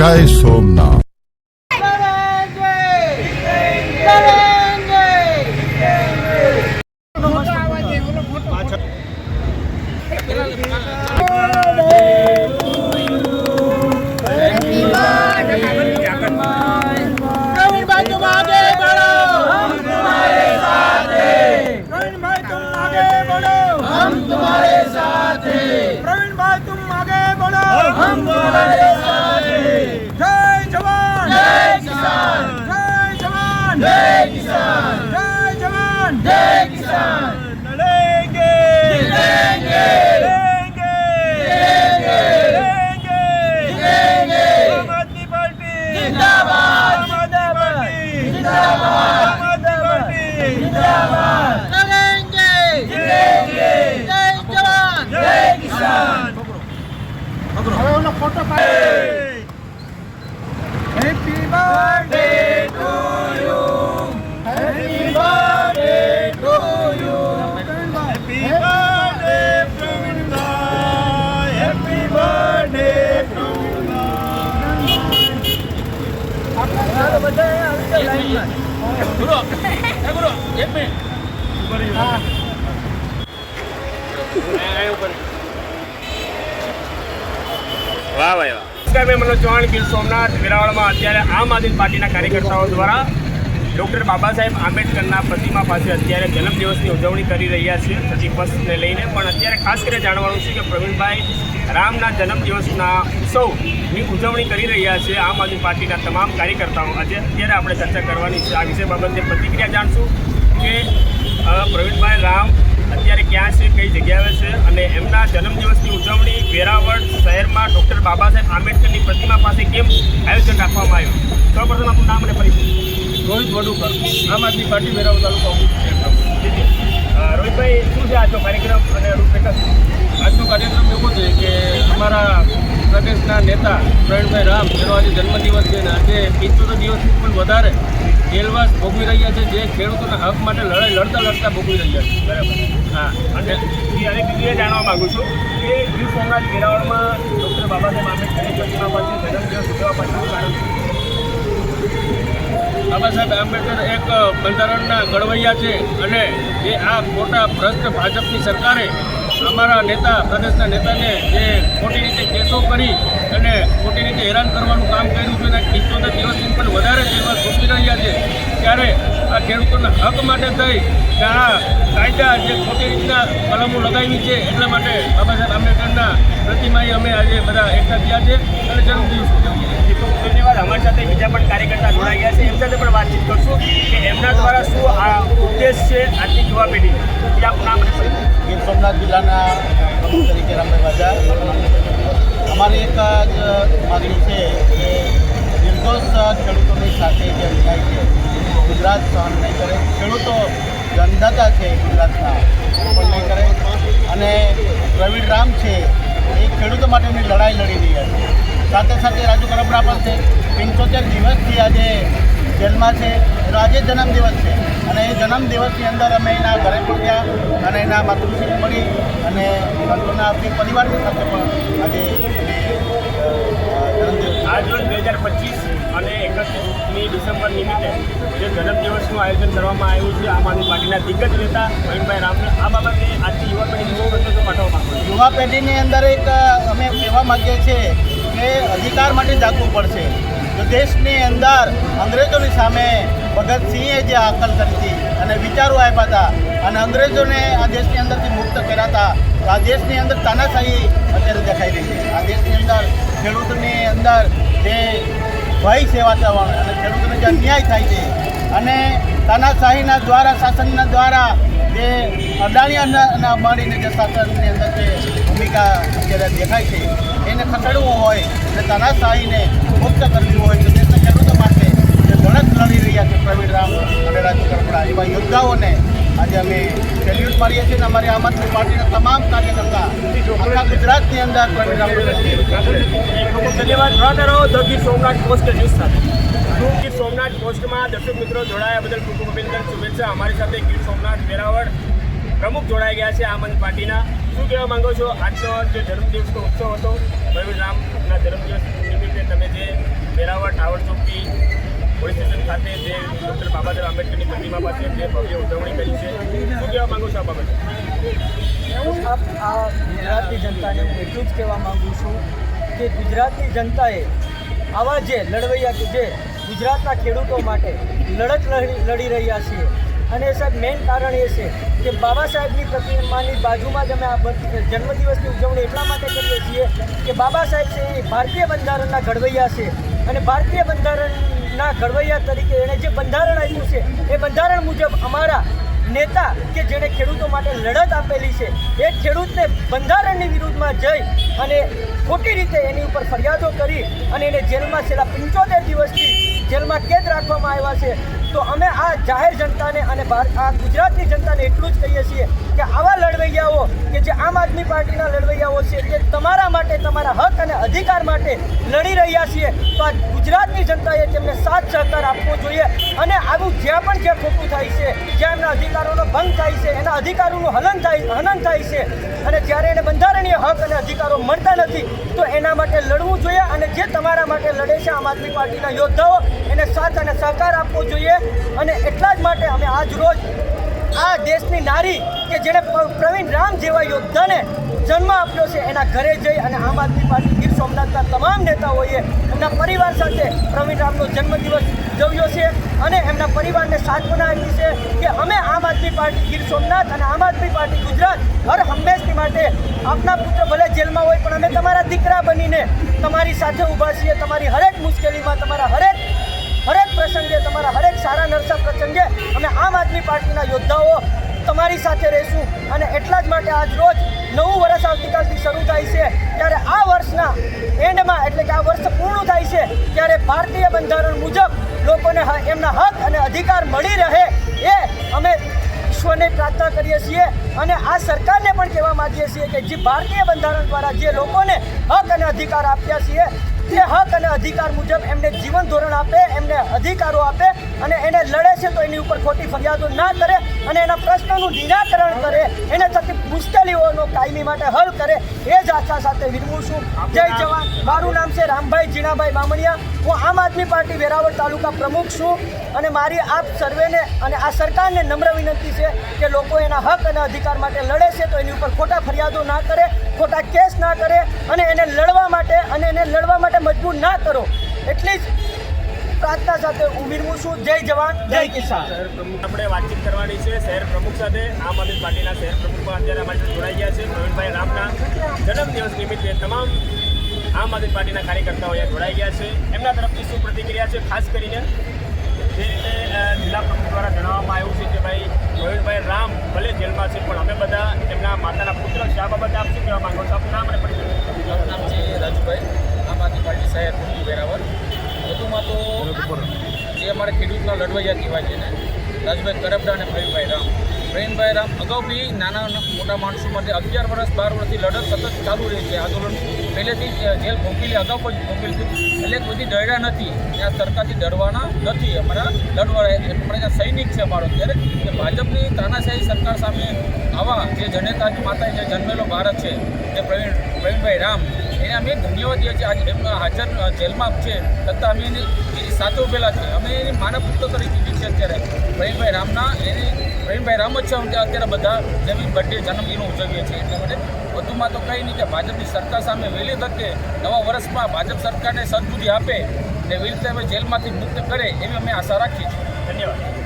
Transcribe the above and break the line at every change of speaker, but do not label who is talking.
જય Somnath
Kisan! Jai Kisan! Jai Jawan! Jai Kisan! Nalenge! Nalenge! Nalenge! Nalenge! Nalenge! Nalenge! Nalenge! Nalenge! Nalenge! Nalenge! Nalenge! Nalenge! Nalenge! Nalenge! Nalenge! Happy birthday!
ગુરુ વાહ ભાઈ વાહ. મેં મનોજ ચૌહાણ ગીર સોમનાથ, વેરાવળમાં અત્યારે આમ આદમી પાર્ટીના કાર્યકર્તાઓ દ્વારા ડૉક્ટર બાબા સાહેબ આંબેડકરના પ્રતિમા પાસે અત્યારે જન્મદિવસની ઉજવણી કરી રહ્યા છે. થર્ટી ફર્સ્ટને લઈને પણ અત્યારે ખાસ કરીને જાણવાનું છે કે પ્રવીણભાઈ રામના જન્મદિવસના ઉત્સવની ઉજવણી કરી રહ્યા છે. આમ આદમી પાર્ટીના તમામ કાર્યકર્તાઓ આજે અત્યારે આપણે ચર્ચા કરવાની છે. આ વિષય બાબતે પ્રતિક્રિયા જાણશું કે પ્રવીણભાઈ રામ અત્યારે ક્યાં છે, કઈ જગ્યાએ છે અને એમના જન્મદિવસની ઉજવણી વેરાવળ શહેરમાં ડૉક્ટર બાબા સાહેબ આંબેડકરની પ્રતિમા પાસે કેમ આયોજન રાખવામાં આવ્યું? સૌપ્રથમ આપણું નામ અને પરિચય.
રોહિત વડુકર આમ આદમી પાર્ટી વેરાવળ તાલુકા
રોહિતભાઈ શું છે આજનો કાર્યક્રમ અને રૂપરેખા?
આજનો કાર્યક્રમ એવો છે કે અમારા પ્રદેશના નેતા પ્રવીણભાઈ રામ જેનો આજે જન્મદિવસ છે ને આજે પિંચોતેર દિવસથી પણ વધારે જેલવાસ ભોગવી રહ્યા છે. જે ખેડૂતોના હક માટે લડાઈ લડતા લડતા ભોગવી રહ્યા છે.
બરાબર.
હા.
અને બીજી એ જાણવા માગું છું કે ગીર સોમનાથ વેરાવળમાં ડૉક્ટર બાબા સાહેબ આંબેડકરની પ્રતિમા પાસે જન્મદિવસ ઉજવવા પાછળનું કારણ?
બાબા સાહેબ આંબેડકર એક બંધારણના ઘડવૈયા છે અને એ આ ખોટા ભ્રષ્ટ ભાજપની સરકારે અમારા નેતા, પ્રદેશના નેતાને જે ખોટી રીતે કેસો કરી અને ખોટી રીતે હેરાન કરવાનું કામ કર્યું છે અને પિત્તોતેર દિવસથી પણ વધારે દિવસ ભોગવી રહ્યા છે, ત્યારે આ ખેડૂતોના હક માટે થઈ કે આ કાયદા જે ખોટી રીતના કલમો લગાવી છે, એટલા માટે બાબા સાહેબ આંબેડકરના પ્રતિમાએ અમે આજે બધા એકઠા થયા છે અને જન્મદિવસ ઉજવીએ છીએ.
તો ધન્યવાદ. અમારી સાથે બીજા પણ કાર્યકર્તા જોડાઈ ગયા છે. એમ સાથે પણ વાતચીત કરશું કે એમના દ્વારા શું આ ઉદ્દેશ છે આજની યુવા પેઢી જે આપણું નામ રહેશે.
ગીર સોમનાથ જિલ્લાના તરીકે રામભાઈ વાજા. અમારી એક જ માગણી છે કે નિર્દોષ ખેડૂતોની સાથે જે અન્યાય છે, ગુજરાત સહન નહીં કરે. ખેડૂતો જનદાતા છે ગુજરાતના એ પણ નહીં કરે. અને પ્રવીણ રામ છે, એ ખેડૂતો માટેની લડાઈ લડી રહ્યા છે. સાથે સાથે રાજુ કરપડા પણ છે. પંચોતેર દિવસથી આજે જેલમાં છે. એનો આજે જન્મદિવસ છે. અને એ જન્મદિવસની અંદર અમે એના ઘરે પણ ગયા અને એના માતૃશ્રી મળી અને સંતોના પરિવારની સાથે પણ આજે
આજ રોજ બે હજાર પચીસ અને એકત્રીસમી ડિસેમ્બર નિમિત્તે જે જન્મદિવસનું આયોજન કરવામાં આવ્યું છે આમ આદમી પાર્ટીના દિગ્ગજ નેતા મહિનભાઈ રામને આ બાબતે આજની યુવા પેઢી?
યુવા પેઢીની અંદર એક અમે કહેવા માગીએ છીએ કે અધિકાર માટે જાગવું પડશે. તો દેશની અંદર અંગ્રેજોની સામે ભગતસિંહે જે હાકલ કરી હતી અને વિચારો આપ્યા હતા અને અંગ્રેજોને આ દેશની અંદરથી મુક્ત કર્યા હતા તો આ દેશની અંદર તાનાશાહી અત્યારે દેખાઈ રહી છે. આ દેશની અંદર ખેડૂતની અંદર જે ભય સેવાતા અને ખેડૂતોને જે અન્યાય થાય છે અને તાનાશાહીના દ્વારા, શાસનના દ્વારા જે અદાણીઓના અંબાણીને જે શાસનની અંદર જે ભૂમિકા અત્યારે દેખાય છે એને ખસેડવું હોય અને તાનાશાહીને મુક્ત કરવી હોય તો દેશના ખેડૂતો માટે જે લડત લડી રહ્યા છે પ્રવીણ રામ અને રાજુ કરપડા એવા યોદ્ધાઓને આજે અમે સેલ્યુટ મારીએ છીએ અને અમારી આમ આદમી પાર્ટીના તમામ કાર્યકર્તા આખા ગુજરાતની અંદર પ્રવીણ રામ
ધન્યવાદ. જોડાતા ધ સોમનાથ પોસ્ટ ન્યૂઝ સાથે. ગીર સોમનાથ પોસ્ટમાં દર્શક મિત્રો જોડાયા બદલ ખૂબ ખૂબ અભિનંદન, શુભેચ્છા. અમારી સાથે ગીર સોમનાથ વેરાવળ પ્રમુખ જોડાઈ ગયા છે આમ આદમી પાર્ટીના. શું કહેવા માંગો છો? આજનો જે જન્મદિવસનો ઉત્સવ હતો પ્રવીણ રામના જન્મદિવસ નિમિત્તે તમે જે આવડ ચોકી પોલીસ સ્ટેશન ખાતે જે ડૉક્ટર બાબાસાહેબ આંબેડકરની પ્રતિમા પાસે જે ભવ્ય ઉજવણી કરી છે, શું કહેવા માંગો છો આ બાબતે?
આ ગુજરાતની જનતાને હું એટલું જ કહેવા માગું છું કે ગુજરાતની જનતાએ આવા જે લડવૈયા કે જે ગુજરાતના ખેડૂતો માટે લડત લડી લડી રહ્યા છીએ અને સાહેબ મેઇન કારણ એ છે કે બાબા સાહેબની પ્રતિમાની બાજુમાં જ અમે આ જન્મદિવસની ઉજવણી એટલા માટે કરીએ છીએ કે બાબા સાહેબ છે એ ભારતીય બંધારણના ઘડવૈયા છે અને ભારતીય બંધારણના ઘડવૈયા તરીકે એણે જે બંધારણ આપ્યું છે, એ બંધારણ મુજબ અમારા નેતા કે જેણે ખેડૂતો માટે લડત આપેલી છે, એ ખેડૂતને બંધારણની વિરુદ્ધમાં જઈ અને ખોટી રીતે એની ઉપર ફરિયાદો કરી અને એને જેલમાં છેલ્લા પંચોતેર દિવસથી જેલમાં કેદ રાખવામાં આવ્યા છે. તો અમે આ જાહેર જનતાને અને આ ગુજરાતની જનતાને એટલું જ કહીએ છીએ કે આવા લડવૈયાઓ કે જે આમ આદમી પાર્ટીના લડવૈયાઓ છે જે તમારા માટે, તમારા હક અને અધિકાર માટે લડી રહ્યા છીએ. તો આ ગુજરાતની જનતાએ તેમને સાથ સહકાર આપવો જોઈએ અને આવું જ્યાં પણ જ્યાં ખોટું થાય છે, જ્યાં એમના અધિકારોનો ભંગ થાય છે, એના અધિકારોનું હલન થાય, હનન થાય છે અને જ્યારે એને બંધારણીય હક અને અધિકારો મળતા નથી, તો એના માટે લડવું જોઈએ અને જે તમારા માટે લડે છે આમ આદમી પાર્ટીના યોદ્ધાઓ. એને સાથ અને સહકાર આપવો જોઈએ અને એટલા જ માટે અમે આજ રોજ આ દેશની નારી કે જેણે પ્રવીણ રામ જેવા યોદ્ધાને જન્મ આપ્યો છે એના ઘરે જઈ અને આમ આદમી પાર્ટી ગીર સોમનાથના તમામ નેતાઓએ એમના પરિવાર સાથે પ્રવીણ રામનો જન્મદિવસ ઉજવ્યો છે અને એમના પરિવારને સાંત્વના આપી છે કે અમે આમ આદમી પાર્ટી ગીર સોમનાથ અને આમ આદમી પાર્ટી ગુજરાત હર હંમેશની માટે આપના પુત્ર ભલે જેલમાં હોય, પણ અમે તમારા દીકરા બનીને તમારી સાથે ઊભા છીએ. તમારી હરેક મુશ્કેલીમાં, તમારા હરેક હરેક પ્રસંગે, તમારા હરેક સારા નરસા પ્રસંગે અમે આમ આદમી પાર્ટીના યોદ્ધાઓ તમારી સાથે રહીશું અને એટલા જ માટે આજ રોજ નવું વર્ષ આવતીકાલથી શરૂ થાય છે. ત્યારે આ વર્ષના એન્ડમાં એટલે કે આ વર્ષ પૂર્ણ થાય છે, ત્યારે ભારતીય બંધારણ મુજબ લોકોને એમના હક અને અધિકાર મળી રહે એ અમે ઈશ્વરને પ્રાર્થના કરીએ છીએ અને આ સરકારને પણ કહેવા માંગીએ છીએ કે જે ભારતીય બંધારણ દ્વારા જે લોકોને હક અને અધિકાર આપ્યા છીએ, તે હક અને અધિકાર મુજબ એમને જીવન ધોરણ આપે, એમને અધિકારો આપે અને એને લડે છે તો એની ઉપર ખોટી ફરિયાદો ના કરે અને એના પ્રશ્નોનું નિરાકરણ કરે, એને થતી મુશ્કેલીઓનો કાયમી માટે હલ કરે, એ જ આશા સાથે વિરમું છું. જય જવાન. મારું નામ છે રામભાઈ જીણાભાઈ બામણિયા હું આમ આદમી પાર્ટી વેરાવળ તાલુકા પ્રમુખ છું અને મારી આપ સર્વેને અને આ સરકારને નમ્ર વિનંતી છે કે લોકો એના હક અને અધિકાર માટે લડે છે તો એની ઉપર ખોટા ફરિયાદો ના કરે, ખોટા કેસ ના કરે અને એને લડવા માટે અને એને લડવા માટે મજબૂર ના કરો. એટલી જ પ્રાર્થના સાથે હું વિરમું છું. જય જવાન જય કિસાન.
આપણે વાતચીત કરવાની છે. શહેર પ્રમુખ સાથે આમ આદમી પાર્ટીના શહેર પ્રમુખ પણ અત્યારે અમારી જોડાઈ ગયા છે. પ્રવીણભાઈ રામના જન્મદિવસ નિમિત્તે તમામ આમ આદમી પાર્ટીના કાર્યકર્તાઓ અહીંયા જોડાઈ ગયા છે. એમના તરફથી શું પ્રતિક્રિયા છે? ખાસ કરીને જે રીતે જિલ્લા પ્રમુખ દ્વારા જણાવવામાં આવ્યું છે કે ભાઈ પ્રવીણભાઈ રામ ભલે જેલમાં છે પણ અમે બધા એમના માતાના પુત્ર છે. આ બાબતે આપ શું કહેવા માંગો છો? આપનું નામ અને પરિચય.
નામ છે રાજુભાઈ આમ આદમી પાર્ટી સાહેબ પૂર્વી વેરાવળ વધુમાં તો જે અમારા ખેડૂતના લડવૈયા કહેવાય છે રાજુભાઈ કરબડા અને પ્રેમભાઈ રામ. પ્રવીણભાઈ રામ, અગાઉ બી નાના મોટા માણસો માટે અગિયાર વર્ષ, બાર વર્ષથી લડત સતત ચાલુ રહી છે આંદોલન. પહેલેથી જેલ ભોગવેલી અગાઉ પણ ભોગવેલી એટલે બધી ડર્યા નથી. ત્યાં સરકારથી ડરવાના નથી અમારા લડવા અમારા સૈનિક છે અમારો અત્યારે. ભાજપની તાનાશાહી સરકાર સામે આવા જે જનેતાની માતાએ જે જન્મેલો ભારત છે, જે પ્રવીણ, પ્રવીણભાઈ રામ, એને અમે ધન્યવાદ દઈએ છીએ. આજે એમના હાજર, જેલમાં છે. છતાં અમે એની છે. અમે એની માનવ પુત્ર તરીકે છે અત્યારે. પ્રવીણભાઈ રામના, એની પ્રવીણભાઈ રામ જ છે અત્યારે બધા જમીન બર્થડે જન્મદિનો ઉજવીએ છીએ એટલા માટે. વધુમાં તો કંઈ નહીં કે ભાજપની સરકાર સામે વહેલી તકે નવા વર્ષમાં ભાજપ સરકારને સદબુદ્ધિ આપે ને વહેલી તકે જેલમાંથી મુક્ત કરે એવી અમે આશા રાખીએ છીએ.
ધન્યવાદ.